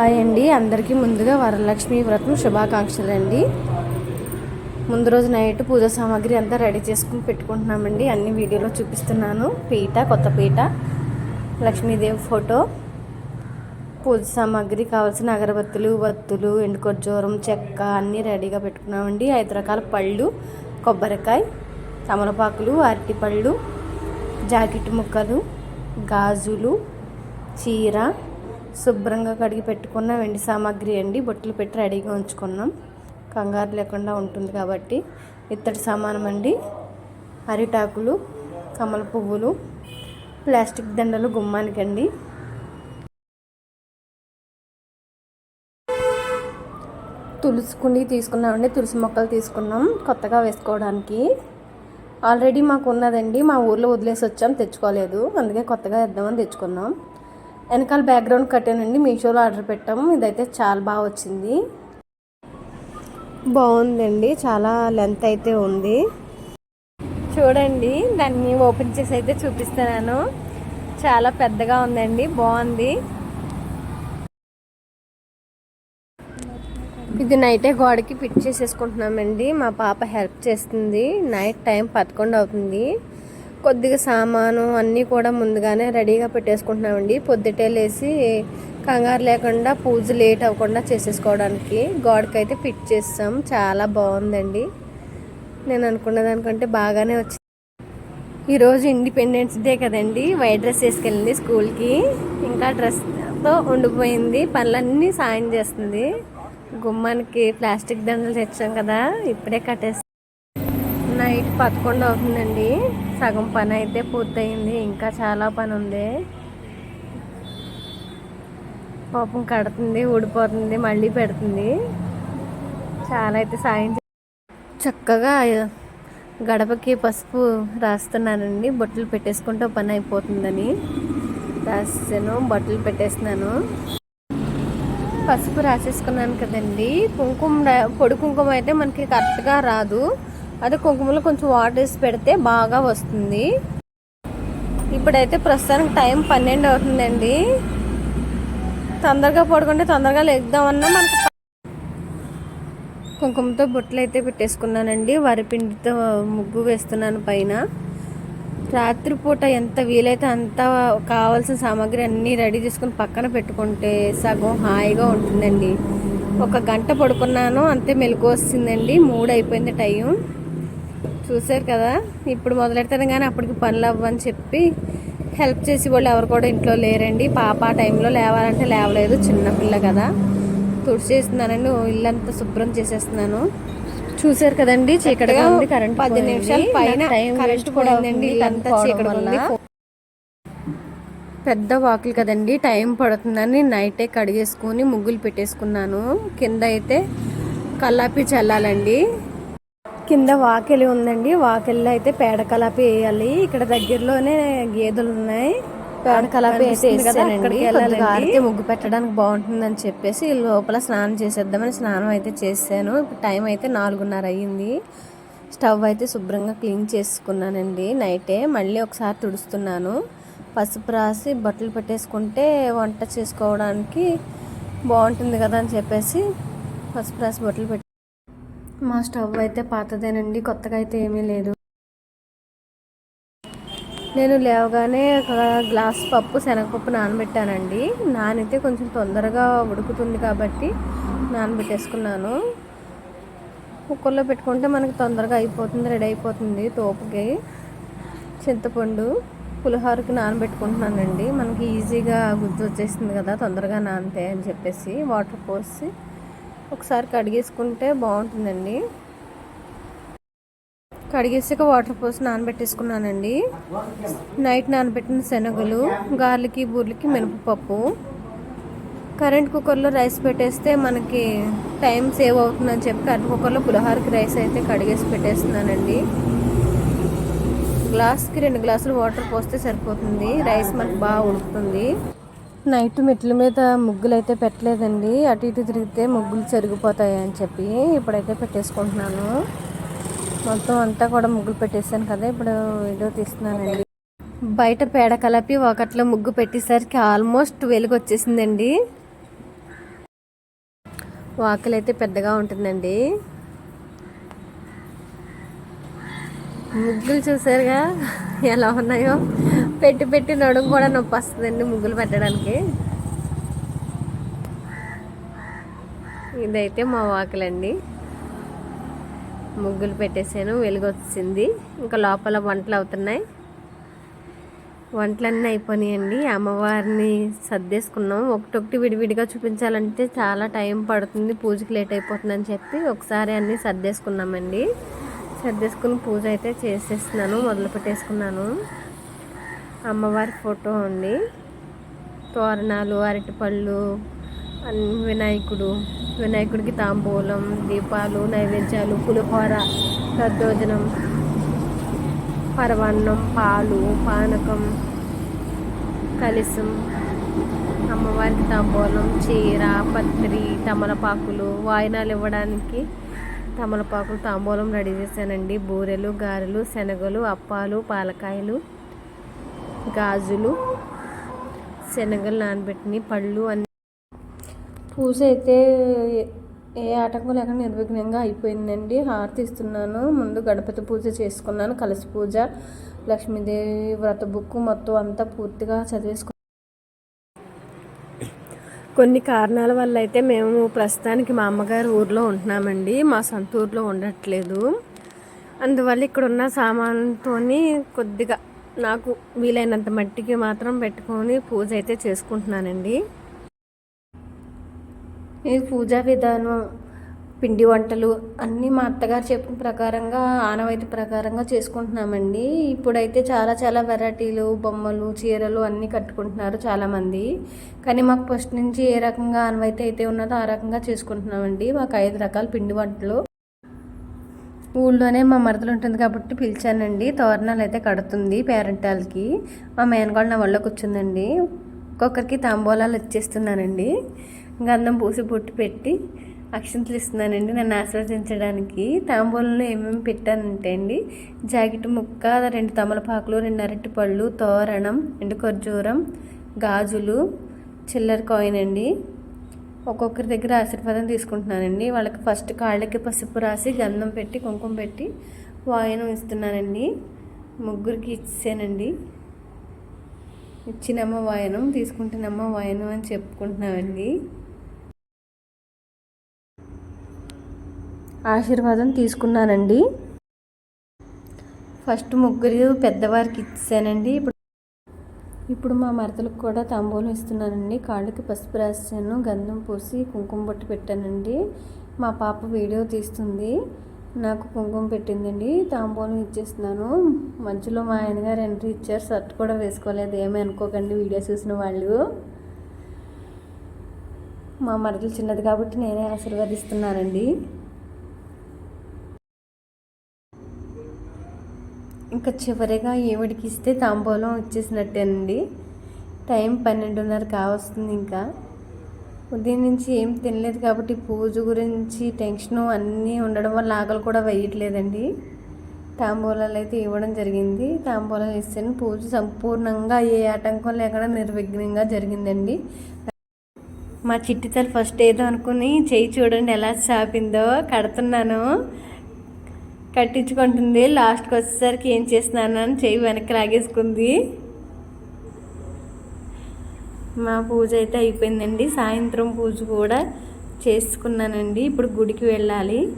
Hi అండి. అందరికీ ముందుగా వరలక్ష్మి వ్రతం శుభాకాంక్షలు అండి ముందు రోజు నైట్ పూజ సామాగ్రి అంతా రెడీ చేసుకుని పెట్టుకుంటున్నామండి. అన్ని వీడియోలో చూపిస్తున్నాను. పీట కొత్త పీట లక్ష్మీదేవి ఫోటో పూజ సామాగ్రి కావాల్సిన అగరబత్తులు వత్తులు ఎండుకొజ్జోరం చెక్క అన్నీ రెడీగా పెట్టుకున్నామండి. ఐదు రకాల పళ్ళు కొబ్బరికాయ తమలపాకులు అరటిపళ్ళు జాకెట్ ముక్కలు గాజులు చీర శుభ్రంగా కడిగి పెట్టుకున్న వెండి సామాగ్రి అండి. బొట్టలు పెట్టి రెడీగా ఉంచుకున్నాం. కంగారు లేకుండా ఉంటుంది కాబట్టి ఇత్తడి సామానం అండి. అరిటాకులు కమల పువ్వులు ప్లాస్టిక్ దండలు గుమ్మానికండి. తులసి కుండి తీసుకున్నామండి. తులసి మొక్కలు తీసుకున్నాం కొత్తగా వేసుకోవడానికి. ఆల్రెడీ మాకు ఉన్నదండి. మా ఊర్లో వదిలేసి వచ్చాం తెచ్చుకోలేదు. అందుకే కొత్తగా వేద్దామని తెచ్చుకున్నాం. వెనకాల బ్యాక్గ్రౌండ్ కట్టానండి మీషోలో ఆర్డర్ పెట్టాము. ఇదైతే చాలా బాగా వచ్చింది. బాగుందండి. చాలా లెంత్ అయితే ఉంది. చూడండి దాన్ని ఓపెన్ చేసి అయితే చూపిస్తున్నాను. చాలా పెద్దగా ఉందండి. బాగుంది. ఇది నైటే గోడకి ఫిట్ చేసేసుకుంటున్నామండి. మా పాప హెల్ప్ చేస్తుంది. నైట్ టైం పదకొండు అవుతుంది. కొద్దిగా సామాను అన్నీ కూడా ముందుగానే రెడీగా పెట్టేసుకుంటున్నామండి. పొద్దుటే లేసి కంగారు లేకుండా పూజ లేట్ అవ్వకుండా చేసేసుకోవడానికి గోడకైతే ఫిట్ చేస్తాం. చాలా బాగుందండి. నేను అనుకున్న దానికంటే బాగానే వచ్చింది. ఈరోజు ఇండిపెండెన్స్ డే కదండి. వైట్ డ్రెస్ వేసుకెళ్ళింది స్కూల్కి. ఇంకా డ్రెస్తో ఉండిపోయింది. పనులన్నీ సాయం చేస్తుంది. గుమ్మానికి ప్లాస్టిక్ దండలు తెచ్చాం కదా. ఇప్పుడే కట్టేస్తాం నైట్ పదకొండు అవుతుందండి. సగం పని అయితే పూర్తయింది. ఇంకా చాలా పని ఉంది. పాపం కడుతుంది ఊడిపోతుంది మళ్ళీ పెడుతుంది. చాలా అయితే సాయం చక్కగా గడపకి పసుపు రాస్తున్నానండి. బొట్టలు పెట్టేసుకుంటే పని అయిపోతుందని. రాసాను బట్టలు పెట్టేస్తున్నాను. పసుపు రాసేసుకున్నాను కదండి. కుంకుమ పొడి కుంకుమ అయితే మనకి కరెక్ట్గా రాదు. అదే కుంకుమలో కొంచెం వాటర్ వేసి పెడితే బాగా వస్తుంది. ఇప్పుడైతే ప్రస్తుతానికి టైం పన్నెండు అవుతుందండి. తొందరగా పడుకుంటే తొందరగా లేద్దామన్నా మనకు కుంకుమతో బొట్లు అయితే పెట్టేసుకున్నానండి. వరిపిండితో ముగ్గు వేస్తున్నాను పైన. రాత్రిపూట ఎంత వీలైతే అంత కావాల్సిన సామాగ్రి అన్నీ రెడీ చేసుకుని పక్కన పెట్టుకుంటే సగం హాయిగా ఉంటుందండి. ఒక గంట పడుకున్నాను అంతే మెలకు వస్తుందండి. మూడు అయిపోయింది టైం. చూసారు కదా? ఇప్పుడు మొదలెడతాను కానీ అప్పటికి పనులు అవ్వని చెప్పి హెల్ప్ చేసి వాళ్ళు ఎవరు కూడా ఇంట్లో లేరండి. పాప ఆ టైంలో లేవాలంటే లేవలేదు చిన్నపిల్ల కదా. తుడిచేస్తున్నానండి ఇల్లంతా శుభ్రం చేసేస్తున్నాను. చూసారు కదండి చీకటిగా ఉంది కరెంట్ పది నిమిషాలు పైన కరెంట్ కూడా ఉందండి ఇల్లంతా చీకటి ఉంది. పెద్ద వాకిలు కదండి టైం పడుతుందని నైటే కడిగేసుకొని ముగ్గులు పెట్టేసుకున్నాను. కింద అయితే కల్లాపి చల్లాలండి. కింద వాకిలి ఉందండి. వాకిల్లో అయితే పేడ కలాపి వేయాలి. ఇక్కడ దగ్గరలోనే గేదెలు ఉన్నాయి పేడ కలాపి ఆరితే ముగ్గు పెట్టడానికి బాగుంటుందని చెప్పేసి లోపల స్నానం చేసేద్దామని స్నానం అయితే చేశాను. ఇప్పుడు టైం అయితే నాలుగున్నర అయ్యింది. స్టవ్ అయితే శుభ్రంగా క్లీన్ చేసుకున్నానండి. నైటే మళ్ళీ ఒకసారి తుడుస్తున్నాను. పసుపు రాసి బట్టలు పెట్టేసుకుంటే వంట చేసుకోవడానికి బాగుంటుంది కదా అని చెప్పేసి పసుపు రాసి బట్టలు పెట్టి మా స్టవ్ అయితే పాతదేనండి కొత్తగా అయితే ఏమీ లేదు. నేను లేవగానే ఒక గ్లాస్ పప్పు శనగపప్పు నానబెట్టానండి. నానైతే కొంచెం తొందరగా ఉడుకుతుంది కాబట్టి నానబెట్టేసుకున్నాను. కుక్కర్లో పెట్టుకుంటే మనకి తొందరగా అయిపోతుంది రెడీ అయిపోతుంది తోపుకి. చింతపండు పులిహోరకి నానబెట్టుకుంటున్నానండి. మనకి ఈజీగా గుజ్జు వచ్చేస్తుంది కదా తొందరగా నానితే అని చెప్పేసి వాటర్ పోసి ఒకసారి కడిగేసుకుంటే బాగుంటుందండి. కడిగేసాక వాటర్ పోసి నానబెట్టేసుకున్నానండి. నైట్ నానబెట్టిన శనగలు గార్లకి బూర్లకి మినపప్పు. కరెంట్ కుక్కర్లో రైస్ పెట్టేస్తే మనకి టైం సేవ్ అవుతుందని చెప్పి కరెంట్ కుక్కర్లో పులిహోరకి రైస్ అయితే కడిగేసి పెట్టేస్తున్నానండి. గ్లాస్కి రెండు గ్లాసులు వాటర్ పోస్తే సరిపోతుంది. రైస్ మనకు బాగా ఉడుకుతుంది. నైట్ మెట్ల మీద ముగ్గులు అయితే పెట్టలేదండి. అటు ఇటు తిరిగితే ముగ్గులు చెరిగిపోతాయి అని చెప్పి ఇప్పుడైతే పెట్టేసుకుంటున్నాను. మొత్తం అంతా కూడా ముగ్గులు పెట్టేశాను కదా ఇప్పుడు వీడియో తీస్తున్నానండి. బయట పేడ కలిపి ఒకట్లో ముగ్గు పెట్టేసరికి ఆల్మోస్ట్ వెలుగు వచ్చేసిందండి వాకిలైతే పెద్దగా ఉంటుందండి. ముగ్గులు చూసారుగా? ఎలా ఉన్నాయో? పెట్టి పెట్టి నడుము కూడా నొప్పి వస్తుందండి ముగ్గులు పెట్టడానికి. ఇదైతే మా వాకిలండి. ముగ్గులు పెట్టేసాను వెలుగు వచ్చింది ఇంకా లోపల వంటలు అవుతున్నాయి. వంటలన్నీ అయిపోయినాయండి. అమ్మవారిని సర్దేసుకున్నాం. ఒకటొకటి విడివిడిగా చూపించాలంటే చాలా టైం పడుతుంది. పూజకి లేట్ అయిపోతుందని చెప్పి ఒకసారి అన్నీ సర్దేసుకున్నామండి. సర్దేసుకుని పూజ అయితే చేసేస్తున్నాను మొదలు పెట్టేసుకున్నాను. అమ్మవారి ఫోటో ఉంది. తోరణాలు అరటిపళ్ళు అన్ని వినాయకుడు వినాయకుడికి తాంబూలం దీపాలు నైవేద్యాలు పులిహోర దద్దోజనం పరవన్నం పాలు పానకం కలిసం అమ్మవారికి తాంబూలం చీర పత్రి తమలపాకులు వాయినాలు ఇవ్వడానికి తమలపాకులు తాంబూలం రెడీ చేశానండి. బూరెలు గారెలు శనగలు అప్పాలు పాలకాయలు గాజులు శనగలు నానబెట్టిన పళ్ళు అన్ని పూజ అయితే ఏ ఆటంకం లేకుండా నిర్విఘ్నంగా అయిపోయిందండి. హారతి ఇస్తున్నాను. ముందు గణపతి పూజ చేసుకున్నాను. కలసి పూజ లక్ష్మీదేవి వ్రత బుక్ మొత్తం అంతా పూర్తిగా చదివేసుకున్నాను. కొన్ని కారణాల వల్ల అయితే మేము ప్రస్తుతానికి మా అమ్మగారు ఊర్లో ఉంటున్నామండి. మా సొంత ఊర్లో ఉండట్లేదు. అందువల్ల ఇక్కడ ఉన్న సామాన్లతో కొద్దిగా నాకు వీలైనంత మట్టికి మాత్రం పెట్టుకొని పూజ అయితే చేసుకుంటున్నానండి. ఈ పూజా విధానం పిండి వంటలు అన్నీ మా అత్తగారు చెప్పిన ప్రకారంగా ఆనవాయితీ ప్రకారంగా చేసుకుంటున్నామండి. ఇప్పుడైతే చాలా చాలా వెరైటీలు బొమ్మలు చీరలు అన్నీ కట్టుకుంటున్నారు చాలామంది. కానీ మాకు ఫస్ట్ నుంచి ఏ రకంగా ఆనవాయితీ అయితే ఉన్నదో ఆ రకంగా చేసుకుంటున్నామండి. మాకు ఐదు రకాల పిండి వంటలు. ఊళ్ళోనే మా మరదలు ఉంటుంది కాబట్టి పిలిచానండి. తోరణాలు అయితే కడుతుంది పేరెంటాలకి. మా మేనగాడు నా వల్ల కూర్చుందండి ఒక్కొక్కరికి తాంబూలాలు ఇచ్చేస్తున్నానండి. గంధం పూసి బొట్టు పెట్టి అక్షంతలు ఇస్తున్నానండి. నన్ను ఆశీర్వదించడానికి తాంబూలంలో ఏమేమి పెట్టానంటే అండి జాకెట్ ముక్క రెండు తమలపాకులు రెండు అరటి పళ్ళు తోరణం రెండు ఖర్జూరం గాజులు చిల్లర కాయిన్ అండి. ఒక్కొక్కరి దగ్గర ఆశీర్వాదం తీసుకుంటున్నానండి. వాళ్ళకి ఫస్ట్ కాళ్ళకి పసుపు రాసి గంధం పెట్టి కుంకుమ పెట్టి వాయనం ఇస్తున్నానండి. ముగ్గురికి ఇచ్చానండి. ఇచ్చినమ్మ వాయనం తీసుకుంటున్నమ్మ వాయనం అని చెప్పుకుంటున్నామండి. ఆశీర్వాదం తీసుకున్నానండి. ఫస్ట్ ముగ్గురు పెద్దవారికి ఇచ్చానండి ఇప్పుడు ఇప్పుడు మా మరతలకు కూడా తాంబూలం ఇస్తున్నానండి. కాళ్ళకి పసుపు రాసాను గంధం పూసి కుంకుమ బొట్టు పెట్టానండి. మా పాప వీడియో తీస్తుంది. నాకు కుంకుమ పెట్టిందండి. తాంబూలం ఇచ్చేస్తున్నాను. మధ్యలో మా ఆయనగారు ఎంట్రీ ఇచ్చారు. షర్ట్ కూడా వేసుకోలేదు. ఏమీ అనుకోకండి. వీడియో చూసిన వాళ్ళు. మా మరదలు చిన్నది కాబట్టి నేనే ఆశీర్వదిస్తున్నానండి. ఇంకా చివరిగా ఏవిడికి ఇస్తే తాంబూలం వచ్చేసినట్టేనండి టైం పన్నెండున్నర కావస్తుంది ఇంకా. ఉదయం నుంచి ఏం తినలేదు కాబట్టి పూజ గురించి టెన్షన్ అన్నీ ఉండడం వల్ల ఆకలి కూడా వేయట్లేదండి. తాంబూలాలు అయితే ఇవ్వడం జరిగింది. తాంబూలాలు ఇస్తాను పూజ సంపూర్ణంగా ఏ ఆటంకం లేకుండా నిర్విఘ్నంగా జరిగిందండి. మా చిట్టితలు ఫస్ట్ ఏదో అనుకుని చేయి చూడండి ఎలా చాపిందో కడుతున్నాను. కట్టించుకుంటుంది. లాస్ట్కి వచ్చేసరికి ఏం చేస్తున్నాను అని చెయ్యి వెనక్కి లాగేసుకుంది. మా పూజ అయితే అయిపోయిందండి. సాయంత్రం పూజ కూడా చేసుకున్నానండి. ఇప్పుడు గుడికి వెళ్ళాలి.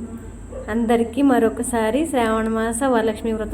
అందరికీ మరొకసారి శ్రావణ మాస వరలక్ష్మి వ్రతం